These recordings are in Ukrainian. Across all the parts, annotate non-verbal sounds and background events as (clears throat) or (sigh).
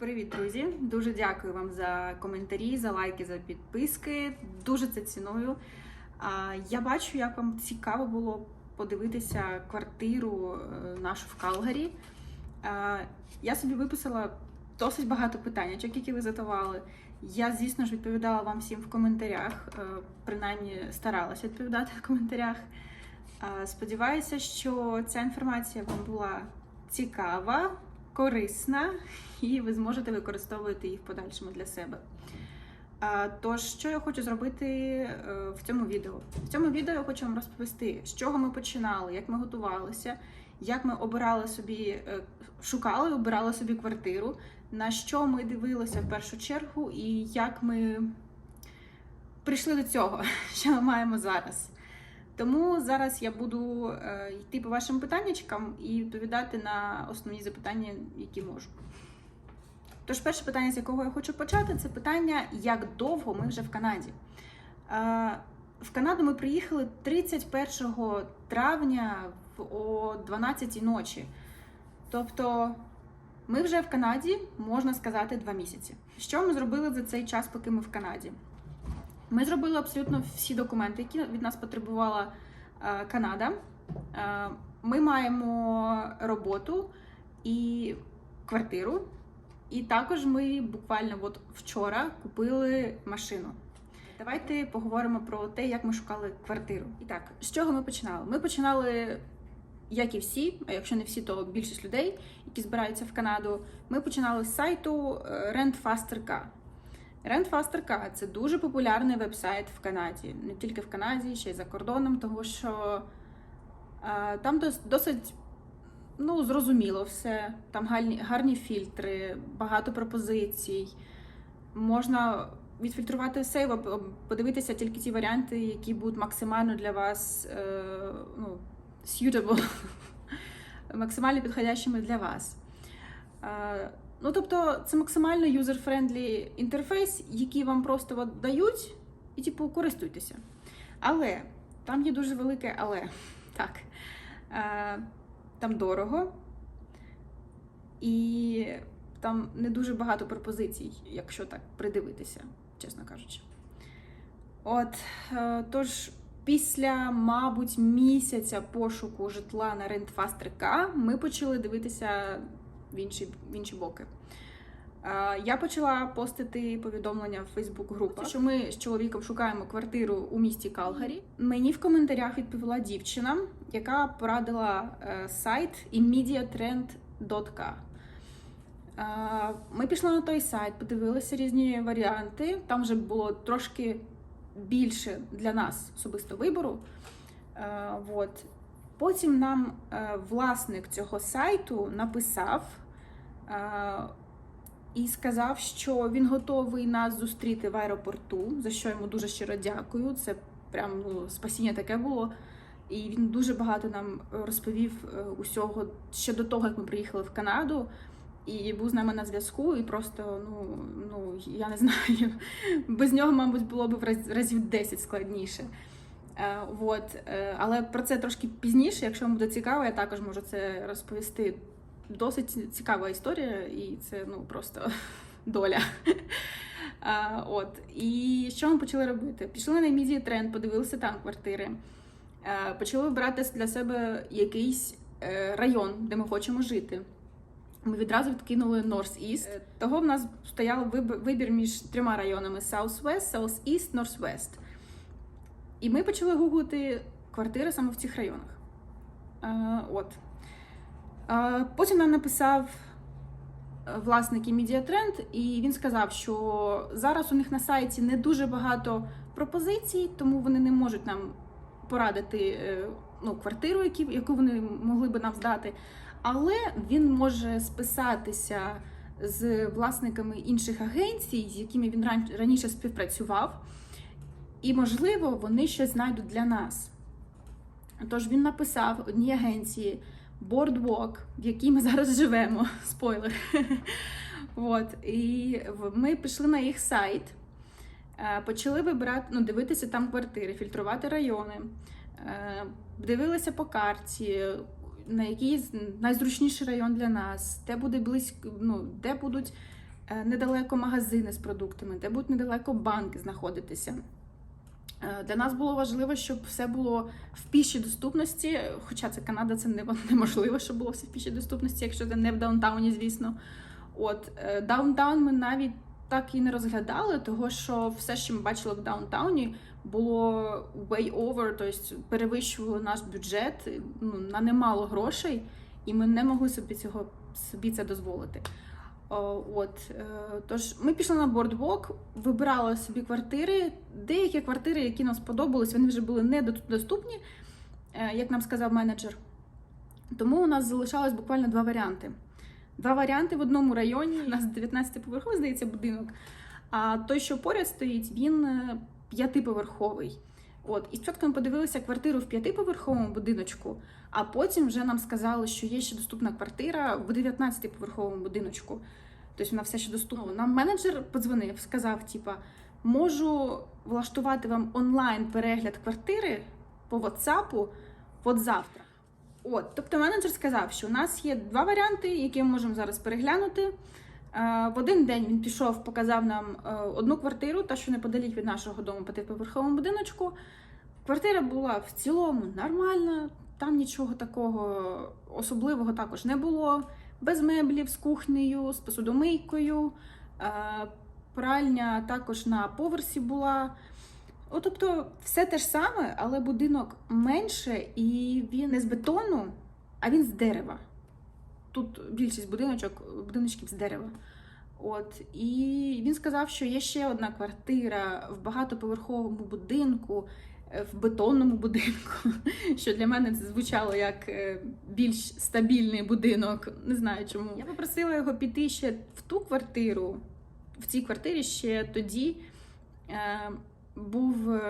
Привіт, друзі! Дуже дякую вам за коментарі, за лайки, за підписки. Дуже це ціную. Я бачу, як вам цікаво було подивитися квартиру е, нашу в Калгарі. Я собі виписала досить багато питань, які ви задавали. Я, звісно ж, відповідала вам всім в коментарях, е, принаймні старалася відповідати в коментарях. Сподіваюся, що ця інформація вам була цікава, корисна, і ви зможете використовувати їх в подальшому для себе. Тож, що я хочу зробити е, в цьому відео? В цьому відео я хочу вам розповісти, з чого ми починали, як ми готувалися, як ми обирали собі, е, шукали, обирали собі квартиру, на що ми дивилися в першу чергу, і як ми прийшли до цього, (laughs) що ми маємо зараз. Тому зараз я буду е, йти по вашим питаннячкам і відповідати на основні запитання, які можу. Тож, перше питання, з якого я хочу почати, це питання, як довго ми вже в Канаді. Е, в Канаду ми приїхали 31 травня о 12 ночі. Тобто ми вже в Канаді, можна сказати, два місяці. Що ми зробили за цей час, поки ми в Канаді? Ми зробили абсолютно всі документи, які від нас потребувала е, Канада. Е, Ми маємо роботу і квартиру. І також ми буквально от вчора купили машину. Давайте поговоримо про те, як ми шукали квартиру. І так, з чого ми починали? Ми починали, як і всі, а якщо не всі, то більшість людей, які збираються в Канаду. Ми починали з сайту е, Rent Rentfaster.ca – це дуже популярний вебсайт в Канаді, не тільки в Канаді, ще й за кордоном, тому що е, там дос- досить ну, зрозуміло все. Там гарні, гарні фільтри, багато пропозицій. Можна відфільтрувати все, і подивитися тільки ті варіанти, які будуть максимально для вас е, ну, suitable, (laughs) максимально підходящими для вас. Ну, тобто, це максимально user-friendly інтерфейс, який вам просто дають, і, типу, користуйтеся. Але там є дуже велике але. (laughs) Так. Е, там дорого, і там не дуже багато пропозицій, якщо так придивитися, чесно кажучи. От, е, тож, після, мабуть, місяця пошуку житла на Rentfaster.ca ми почали дивитися в інші, в інші боки. Е, Я почала постити повідомлення в Фейсбук групах, що ми з чоловіком шукаємо квартиру у місті Калгарі. Мені в коментарях відповіла дівчина, яка порадила е, сайт immediatrend.ca. Е, Ми пішли на той сайт, подивилися різні варіанти. Там вже було трошки більше для нас особисто вибору. Вот. Потім нам е, власник цього сайту написав е, і сказав, що він готовий нас зустріти в аеропорту, за що йому дуже щиро дякую. Це прям ну, спасіння таке було. І він дуже багато нам розповів е, усього ще до того, як ми приїхали в Канаду. І був з нами на зв'язку, і просто, ну, ну я не (laughs) знаю, без нього, мабуть, було б разів 10 складніше. Е, вот. е, Але про це трошки пізніше, якщо вам буде цікаво, я також можу це розповісти. Досить цікава історія, і це ну просто (laughs) доля. Е, От. І що ми почали робити? Пішли на Media Trend, подивилися там квартири, почали вибирати для себе якийсь район, де ми хочемо жити. Ми відразу відкинули North East. Того в нас стояв вибір між трьома районами: South West, South East, North West. І ми почали гуглити квартири саме в цих районах. Е, от. Е, потім нам написав е, власник Медіатренд, і він сказав, що зараз у них на сайті не дуже багато пропозицій, тому вони не можуть нам порадити ну, квартиру, яку вони могли би нам здати. Але він може списатися з власниками інших агенцій, з якими він ран- раніше співпрацював, і, можливо, вони щось знайдуть для нас. Тож він написав одній агенції Boardwalk, в якій ми зараз живемо. (laughs) Спойлер. От. І ми пішли на їх сайт, е, почали вибирати, ну, дивитися там квартири, фільтрувати райони, е, дивилися по карті, на який найзручніший район для нас, де буде близько, ну, де будуть е, недалеко магазини з продуктами, де будуть недалеко банки знаходитися. Е, Для нас було важливо, щоб все було в пішій доступності. Хоча це Канада, це неможливо, щоб було все в пішій доступності, якщо це не в даунтауні, звісно. От е, даунтаун ми навіть так і не розглядали, того що все, що ми бачили в даунтауні, було way over, тобто перевищувало наш бюджет ну, на немало грошей, і ми не могли собі цього собі це дозволити. О, От е, тож ми пішли на бордвок, вибирали собі квартири. Деякі квартири, які нам сподобались, вони вже були недоступні, е, як нам сказав менеджер. Тому у нас залишалось буквально два варіанти. Два варіанти в одному районі. У нас 19-поверховий, здається, будинок. А той, що поряд стоїть, він е, п'ятиповерховий. От, і спочатку ми подивилися квартиру в п'ятиповерховому будиночку, а потім вже нам сказали, що є ще доступна квартира в 19-поверховому будиночку. Тобто вона все ще доступна. Нам менеджер подзвонив, сказав: типа, можу влаштувати вам онлайн перегляд квартири по WhatsApp от завтра. От, тобто менеджер сказав, що у нас є два варіанти, які ми можемо зараз переглянути. Е, В один день він пішов, показав нам е, одну квартиру, та що неподалік від нашого дому п'ятиповерховому будиночку. Квартира була в цілому нормальна, там нічого такого особливого також не було. Без меблів, з кухнею, з посудомийкою. Е, Пральня також на поверсі була. О, тобто все те ж саме, але будинок менше, і він не з бетону, а він з дерева. Тут більшість будиночок, будиночків з дерева. От і він сказав, що є ще одна квартира в багатоповерховому будинку, е, в бетонному будинку, (laughs) що для мене це звучало як е, більш стабільний будинок. Не знаю чому. Я попросила його піти ще в ту квартиру. В цій квартирі ще тоді е, був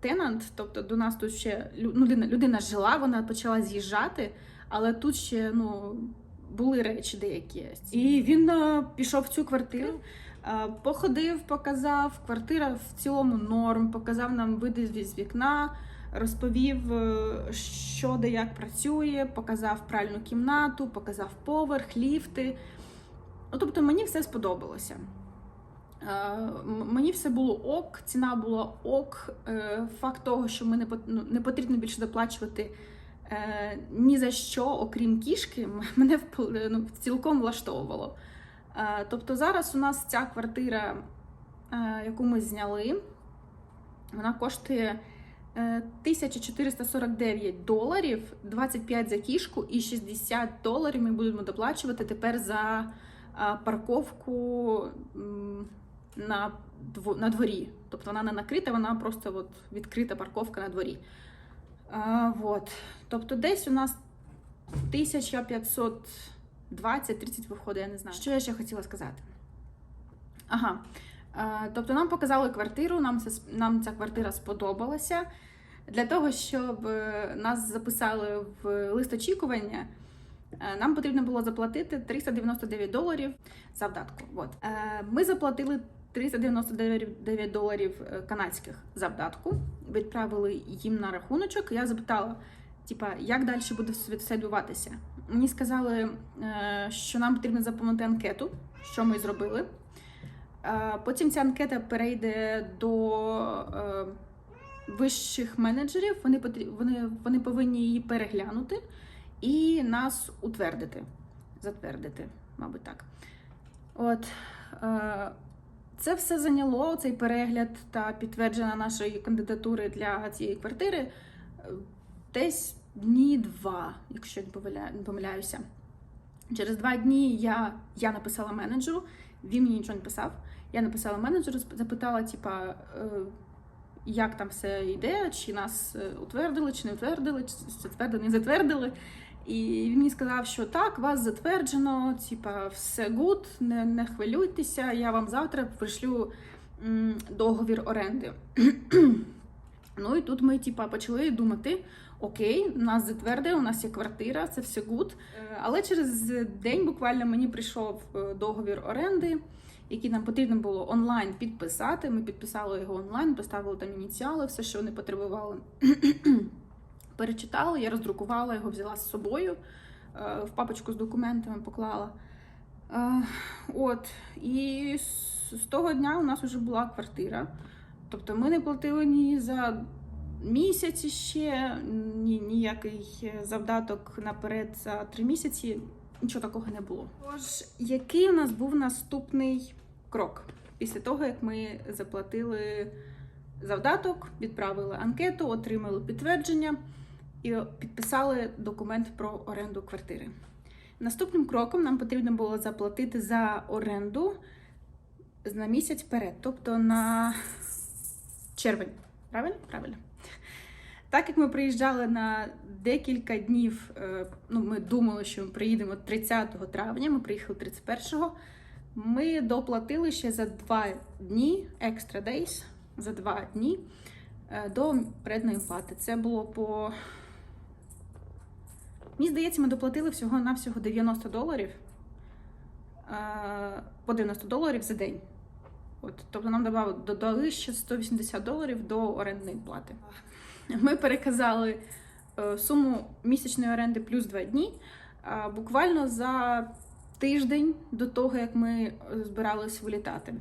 тенант, тобто до нас тут ще ну, людина, людина жила, вона почала з'їжджати, але тут ще ну, були речі деякі. І він е, пішов в цю квартиру, е, походив, показав. Квартира в цілому норм, показав нам види з вікна, розповів, е, що де як працює, показав пральну кімнату, показав поверх, ліфти. Ну, тобто мені все сподобалося. Мені все було ок, ціна була ок. Факт того, що ми не, ну, не потрібно більше доплачувати е, ні за що, окрім кішки, (laughs) мене ну, цілком влаштовувало. Е, Тобто зараз у нас ця квартира, е, яку ми зняли, вона коштує е, 1449 доларів, 25 за кішку і 60 доларів ми будемо доплачувати тепер за парковку на дворі. Тобто вона не накрита, вона просто от відкрита парковка на дворі. А, вот. Тобто десь у нас 1520-30 виходить, я не знаю. Що я ще хотіла сказати? Ага. Тобто нам показали квартиру, нам, це, нам ця квартира сподобалася. Для того, щоб е, нас записали в лист очікування, е, нам потрібно було заплатити 399 доларів завдатку. От. Е, Ми заплатили 399 доларів е, канадських завдатку, відправили їм на рахуночок. Я запитала, типа, як далі буде все відбуватися. Мені сказали, е, що нам потрібно заповнити анкету, що ми зробили. Е, Потім ця анкета перейде до вищих менеджерів. Вони, вони, вони повинні її переглянути і нас утвердити. Затвердити, мабуть, так. От. Це все зайняло цей перегляд та підтвердження нашої кандидатури для цієї квартири е, десь дні два, якщо я не помиляюся. Через два дні я, я написала менеджеру, він мені нічого не писав. Я написала менеджеру, запитала, типа, е, як там все йде, чи нас е, утвердили, чи не утвердили, чи затвердили, не затвердили. І він мені сказав, що так, вас затверджено, типа, все гуд, не, не хвилюйтеся, я вам завтра пришлю договір оренди. (clears throat) ну і тут ми, типа, почали думати. Окей, нас затвердили, у нас є квартира, це все гуд. Е, Але через день буквально мені прийшов е, договір оренди, який нам потрібно було онлайн підписати. Ми підписали його онлайн, поставили там ініціали, все, що вони потребували. (clears throat) Перечитала, я роздрукувала його, взяла з собою, е, в папочку з документами поклала. Е, От, і з того дня у нас вже була квартира. Тобто ми не платили ні за місяць ще, ні, ніякий завдаток наперед за три місяці. Нічого такого не було. Тож, який у нас був наступний крок після того, як ми заплатили завдаток, відправили анкету, отримали підтвердження і підписали документ про оренду квартири. Наступним кроком нам потрібно було заплатити за оренду на місяць вперед, тобто на червень. Правильно? Правильно. Так як ми приїжджали на декілька днів, е, ну ми думали, що ми приїдемо 30 травня, ми приїхали 31-го. Ми доплатили ще за два дні, extra days, за два дні е, до передної плати. Це було по. Мені здається, ми доплатили всього-навсього 90 доларів. е, По 90 доларів за день. От, тобто нам додали ще 180 доларів до орендної плати. Ми переказали е, суму місячної оренди плюс 2 дні. Буквально за тиждень до того, як ми е, збирались вилітати.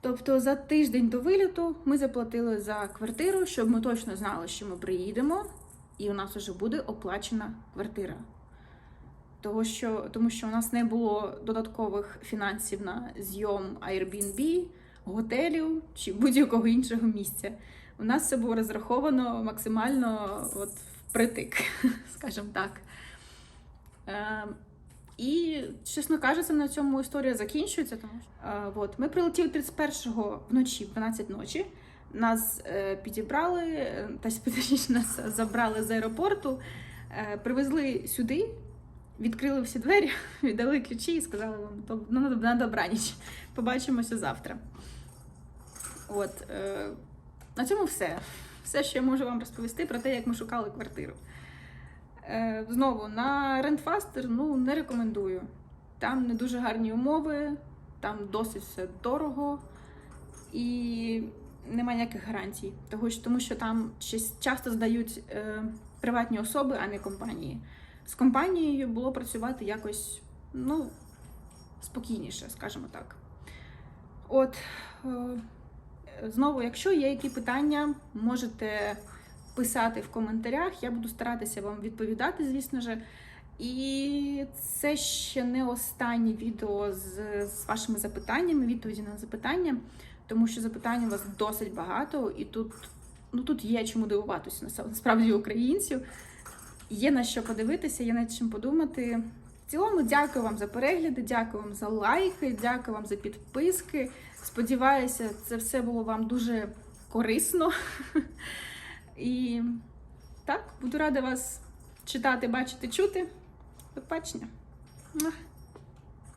Тобто за тиждень до виліту ми заплатили за квартиру, щоб ми точно знали, що ми приїдемо, і у нас вже буде оплачена квартира. Того, що, тому що у нас не було додаткових фінансів на зйом Airbnb, готелів чи будь-якого іншого місця. У нас все було розраховано максимально от впритик, (laughs) скажімо так. Е, і, чесно кажучи, на цьому історія закінчується. Тому що, е, от, ми прилетіли 31-го вночі, в 12 ночі. Нас е, підібрали, е, та (laughs) точніше, нас забрали з аеропорту, е, привезли сюди, відкрили всі двері, (laughs) віддали ключі і сказали вам ну, на, добраніч. (laughs) Побачимося завтра. От, на цьому все. Все, що я можу вам розповісти про те, як ми шукали квартиру. Знову на Rentfaster ну, не рекомендую. Там не дуже гарні умови, там досить все дорого і немає ніяких гарантій. Тому що там часто здають е, приватні особи, а не компанії. З компанією було працювати якось ну, спокійніше, скажімо так. От. Е, Знову, якщо є які питання, можете писати в коментарях. Я буду старатися вам відповідати, звісно ж. І це ще не останнє відео з, з вашими запитаннями, відповіді на запитання, тому що запитань у вас досить багато, і тут, ну, тут є чому дивуватися насправді українців. Є на що подивитися, є над чим подумати. В цілому, дякую вам за перегляди, дякую вам за лайки, дякую вам за підписки. Сподіваюся, це все було вам дуже корисно. (laughs) І так, буду рада вас читати, бачити, чути. До побачення.